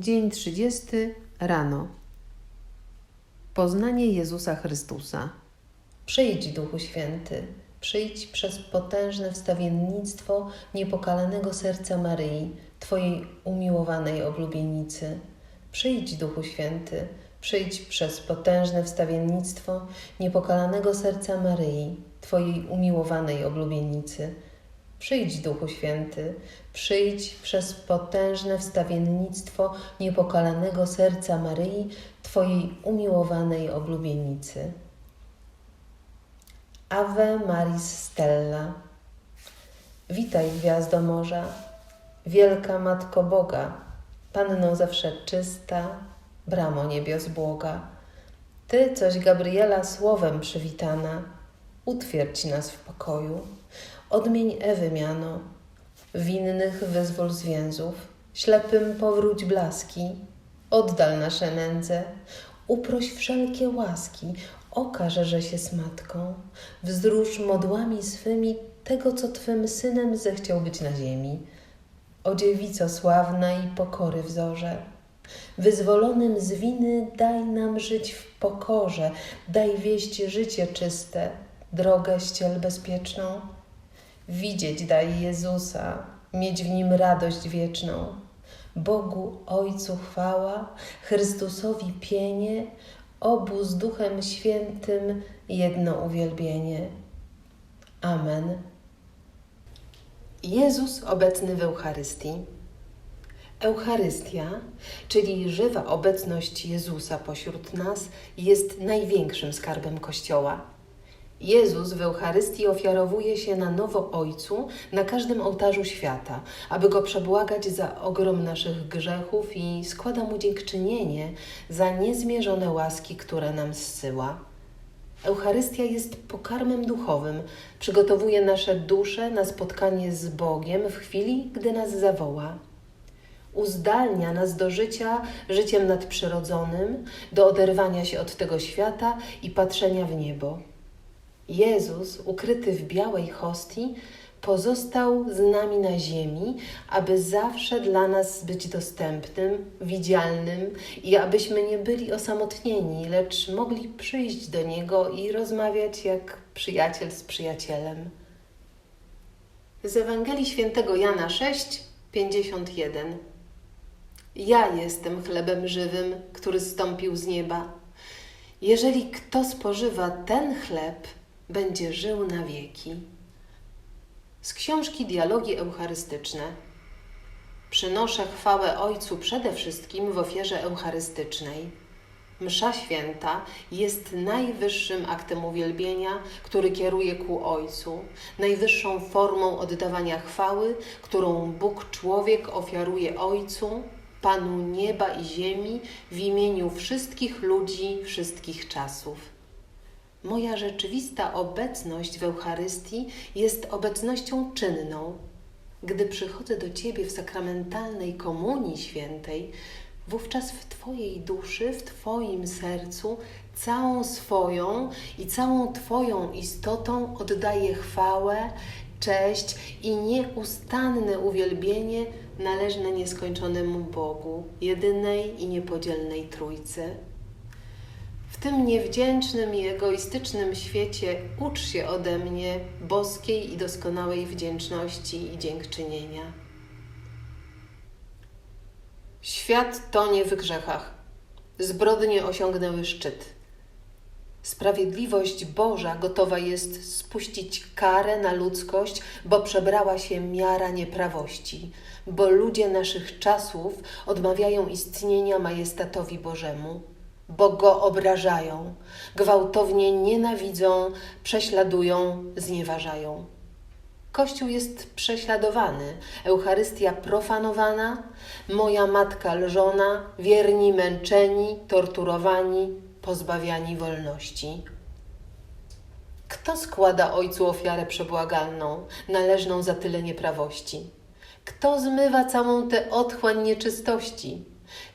Dzień 30 rano. Poznanie Jezusa Chrystusa. Przyjdź, Duchu Święty, przyjdź przez potężne wstawiennictwo niepokalanego serca Maryi, Twojej umiłowanej oblubienicy. Przyjdź, Duchu Święty, przyjdź przez potężne wstawiennictwo niepokalanego serca Maryi, Twojej umiłowanej oblubienicy. Przyjdź, Duchu Święty, przyjdź przez potężne wstawiennictwo niepokalanego serca Maryi, Twojej umiłowanej oblubienicy. Ave Maris Stella. Witaj, gwiazdo morza, wielka Matko Boga, Panno zawsze czysta, bramo niebios błoga. Ty, coś Gabriela słowem przywitana, utwierdź nas w pokoju, odmień Ewy miano, winnych wyzwól z więzów, ślepym powróć blaski, oddal nasze nędze, uproś wszelkie łaski, okaż, że się z matką, wzrusz modłami swymi tego, co Twym synem zechciał być na ziemi. O dziewico sławna i pokory wzorze, wyzwolonym z winy daj nam żyć w pokorze, daj wieść życie czyste, drogę ściel bezpieczną. Widzieć daj Jezusa, mieć w nim radość wieczną. Bogu Ojcu chwała, Chrystusowi pienie, obu z Duchem Świętym jedno uwielbienie. Amen. Jezus obecny w Eucharystii. Eucharystia, czyli żywa obecność Jezusa pośród nas, jest największym skarbem Kościoła. Jezus w Eucharystii ofiarowuje się na nowo Ojcu na każdym ołtarzu świata, aby Go przebłagać za ogrom naszych grzechów i składa Mu dziękczynienie za niezmierzone łaski, które nam zsyła. Eucharystia jest pokarmem duchowym, przygotowuje nasze dusze na spotkanie z Bogiem w chwili, gdy nas zawoła. Uzdalnia nas do życia życiem nadprzyrodzonym, do oderwania się od tego świata i patrzenia w niebo. Jezus, ukryty w białej hostii, pozostał z nami na ziemi, aby zawsze dla nas być dostępnym, widzialnym i abyśmy nie byli osamotnieni, lecz mogli przyjść do Niego i rozmawiać jak przyjaciel z przyjacielem. Z Ewangelii Świętego Jana 6, 51. Ja jestem chlebem żywym, który zstąpił z nieba. Jeżeli kto spożywa ten chleb, będzie żył na wieki. Z książki Dialogi Eucharystyczne. Przynoszę chwałę Ojcu przede wszystkim w ofierze eucharystycznej. Msza święta jest najwyższym aktem uwielbienia, który kieruje ku Ojcu, najwyższą formą oddawania chwały, którą Bóg człowiek ofiaruje Ojcu, Panu nieba i ziemi, w imieniu wszystkich ludzi, wszystkich czasów. Moja rzeczywista obecność w Eucharystii jest obecnością czynną. Gdy przychodzę do Ciebie w sakramentalnej komunii świętej, wówczas w Twojej duszy, w Twoim sercu, całą swoją i całą Twoją istotą oddaję chwałę, cześć i nieustanne uwielbienie należne nieskończonemu Bogu, jedynej i niepodzielnej Trójcy. W tym niewdzięcznym i egoistycznym świecie ucz się ode mnie boskiej i doskonałej wdzięczności i dziękczynienia. Świat tonie w grzechach. Zbrodnie osiągnęły szczyt. Sprawiedliwość Boża gotowa jest spuścić karę na ludzkość, bo przebrała się miara nieprawości, bo ludzie naszych czasów odmawiają istnienia majestatowi Bożemu bo go obrażają, gwałtownie nienawidzą, prześladują, znieważają. Kościół jest prześladowany, Eucharystia profanowana, moja matka lżona, wierni męczeni, torturowani, pozbawiani wolności. Kto składa Ojcu ofiarę przebłagalną, należną za tyle nieprawości? Kto zmywa całą tę otchłań nieczystości?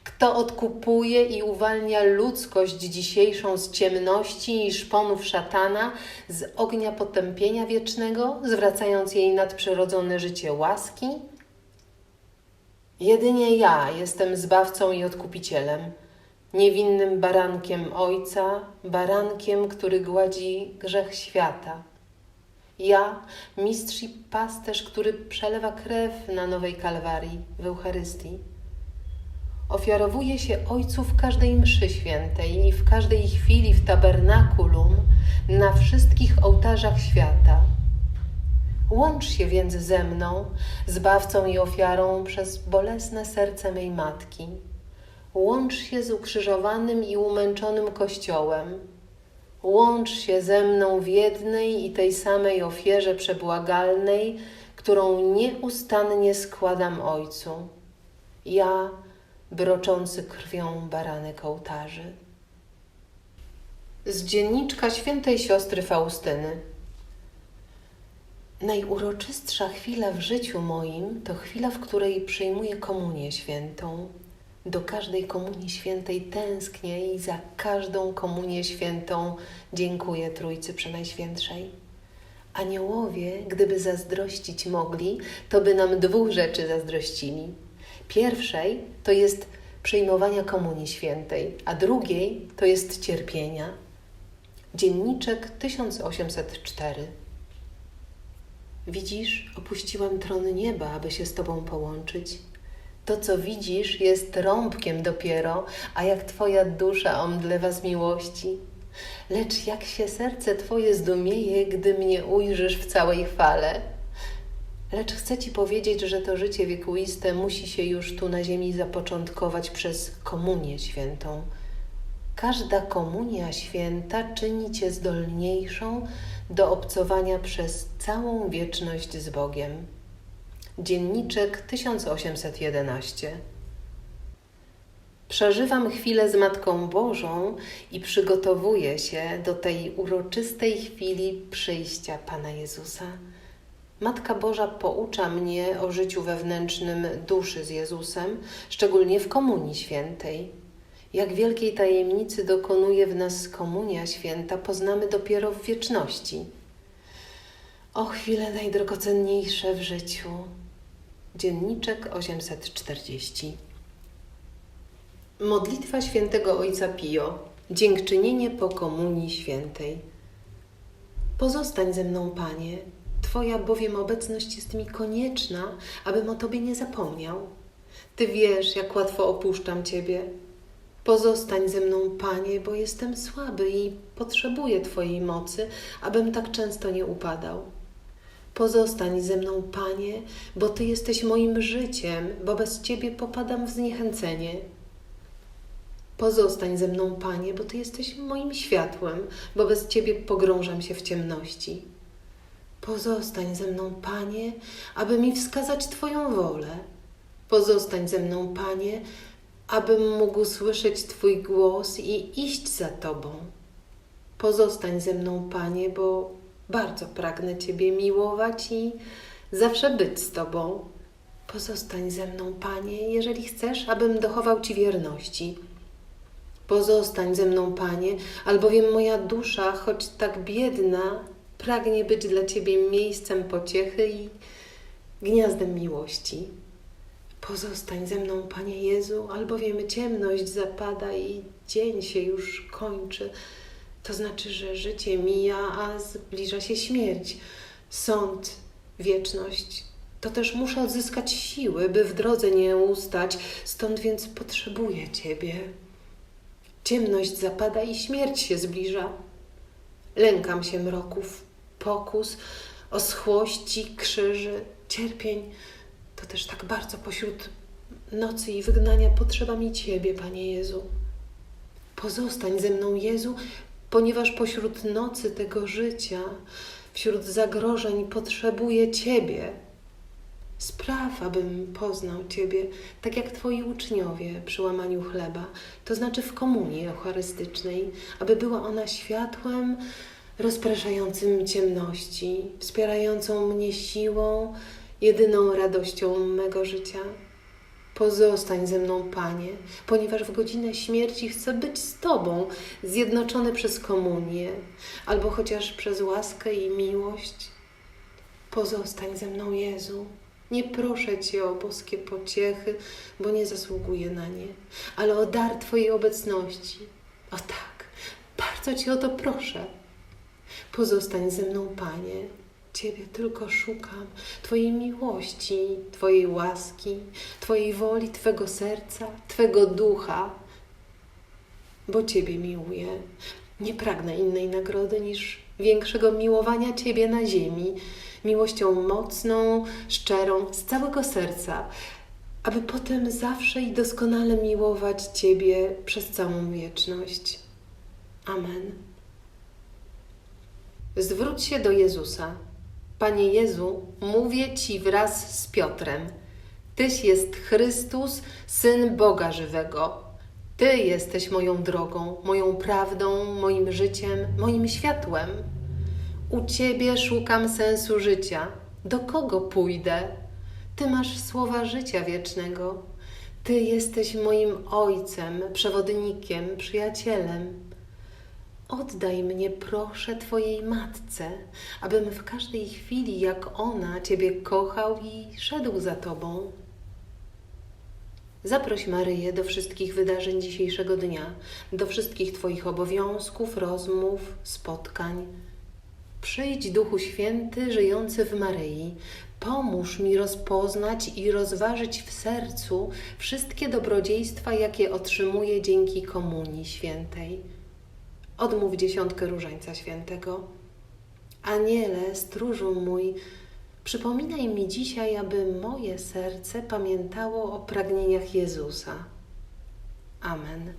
Kto odkupuje i uwalnia ludzkość dzisiejszą z ciemności i szponów szatana, z ognia potępienia wiecznego, zwracając jej nadprzyrodzone życie łaski? Jedynie ja jestem zbawcą i odkupicielem, niewinnym barankiem Ojca, barankiem, który gładzi grzech świata. Ja, mistrz i pasterz, który przelewa krew na nowej Kalwarii w Eucharystii. Ofiarowuję się Ojcu w każdej mszy świętej i w każdej chwili w tabernakulum, na wszystkich ołtarzach świata. Łącz się więc ze mną, zbawcą i ofiarą przez bolesne serce mej matki. Łącz się z ukrzyżowanym i umęczonym Kościołem. Łącz się ze mną w jednej i tej samej ofierze przebłagalnej, którą nieustannie składam Ojcu. Ja, broczący krwią baranek ołtarzy. Z dzienniczka świętej siostry Faustyny. Najuroczystsza chwila w życiu moim to chwila, w której przyjmuję komunię świętą. Do każdej komunii świętej tęsknię i za każdą komunię świętą dziękuję Trójcy Przenajświętszej. Aniołowie, gdyby zazdrościć mogli, to by nam dwóch rzeczy zazdrościli. Pierwszej to jest przyjmowania komunii świętej, a drugiej to jest cierpienia. Dzienniczek 1804 Widzisz, opuściłam tron nieba, aby się z Tobą połączyć. To, co widzisz, jest rąbkiem dopiero, a jak Twoja dusza omdlewa z miłości. Lecz jak się serce Twoje zdumieje, gdy mnie ujrzysz w całej chwale. Lecz chcę Ci powiedzieć, że to życie wiekuiste musi się już tu na ziemi zapoczątkować przez komunię świętą. Każda komunia święta czyni Cię zdolniejszą do obcowania przez całą wieczność z Bogiem. Dzienniczek 1811 Przeżywam chwilę z Matką Bożą i przygotowuję się do tej uroczystej chwili przyjścia Pana Jezusa. Matka Boża poucza mnie o życiu wewnętrznym duszy z Jezusem, szczególnie w Komunii Świętej. Jak wielkiej tajemnicy dokonuje w nas Komunia Święta, poznamy dopiero w wieczności. O chwile najdrogocenniejsze w życiu. Dzienniczek 840 Modlitwa świętego Ojca Pio. Dziękczynienie po Komunii Świętej. Pozostań ze mną, Panie. Twoja bowiem obecność jest mi konieczna, abym o Tobie nie zapomniał. Ty wiesz, jak łatwo opuszczam Ciebie. Pozostań ze mną, Panie, bo jestem słaby i potrzebuję Twojej mocy, abym tak często nie upadał. Pozostań ze mną, Panie, bo Ty jesteś moim życiem, bo bez Ciebie popadam w zniechęcenie. Pozostań ze mną, Panie, bo Ty jesteś moim światłem, bo bez Ciebie pogrążam się w ciemności. Pozostań ze mną, Panie, aby mi wskazać Twoją wolę. Pozostań ze mną, Panie, abym mógł słyszeć Twój głos i iść za Tobą. Pozostań ze mną, Panie, bo bardzo pragnę Ciebie miłować i zawsze być z Tobą. Pozostań ze mną, Panie, jeżeli chcesz, abym dochował Ci wierności. Pozostań ze mną, Panie, albowiem moja dusza, choć tak biedna, pragnie być dla Ciebie miejscem pociechy i gniazdem miłości. Pozostań ze mną, Panie Jezu, albowiem ciemność zapada i dzień się już kończy. To znaczy, że życie mija, a zbliża się śmierć, sąd, wieczność. To też muszę odzyskać siły, by w drodze nie ustać, stąd więc potrzebuję Ciebie. Ciemność zapada i śmierć się zbliża. Lękam się mroków, pokus, oschłości, krzyży, cierpień. To też tak bardzo pośród nocy i wygnania potrzeba mi Ciebie, Panie Jezu. Pozostań ze mną, Jezu, ponieważ pośród nocy tego życia, wśród zagrożeń potrzebuję Ciebie. Spraw, abym poznał Ciebie, tak jak Twoi uczniowie przy łamaniu chleba, to znaczy w komunii eucharystycznej, aby była ona światłem rozpraszającym ciemności, wspierającą mnie siłą, jedyną radością mego życia. Pozostań ze mną, Panie, ponieważ w godzinę śmierci chcę być z Tobą, zjednoczony przez komunię, albo chociaż przez łaskę i miłość. Pozostań ze mną, Jezu. Nie proszę Cię o boskie pociechy, bo nie zasługuję na nie, ale o dar Twojej obecności. O tak, bardzo Cię o to proszę. Pozostań ze mną, Panie. Ciebie tylko szukam, Twojej miłości, Twojej łaski, Twojej woli, Twego serca, Twego ducha, bo Ciebie miłuję. Nie pragnę innej nagrody niż większego miłowania Ciebie na ziemi, miłością mocną, szczerą, z całego serca, aby potem zawsze i doskonale miłować Ciebie przez całą wieczność. Amen. Zwróć się do Jezusa. Panie Jezu, mówię Ci wraz z Piotrem. Tyś jest Chrystus, Syn Boga żywego. Ty jesteś moją drogą, moją prawdą, moim życiem, moim światłem. U Ciebie szukam sensu życia. Do kogo pójdę? Ty masz słowa życia wiecznego. Ty jesteś moim ojcem, przewodnikiem, przyjacielem. Oddaj mnie, proszę, Twojej matce, abym w każdej chwili, jak ona, Ciebie kochał i szedł za Tobą. Zaproś Maryję do wszystkich wydarzeń dzisiejszego dnia, do wszystkich Twoich obowiązków, rozmów, spotkań. Przyjdź, Duchu Święty, żyjący w Maryi, pomóż mi rozpoznać i rozważyć w sercu wszystkie dobrodziejstwa, jakie otrzymuję dzięki Komunii Świętej. Odmów dziesiątkę Różańca Świętego. Aniele, stróżu mój, przypominaj mi dzisiaj, aby moje serce pamiętało o pragnieniach Jezusa. Amen.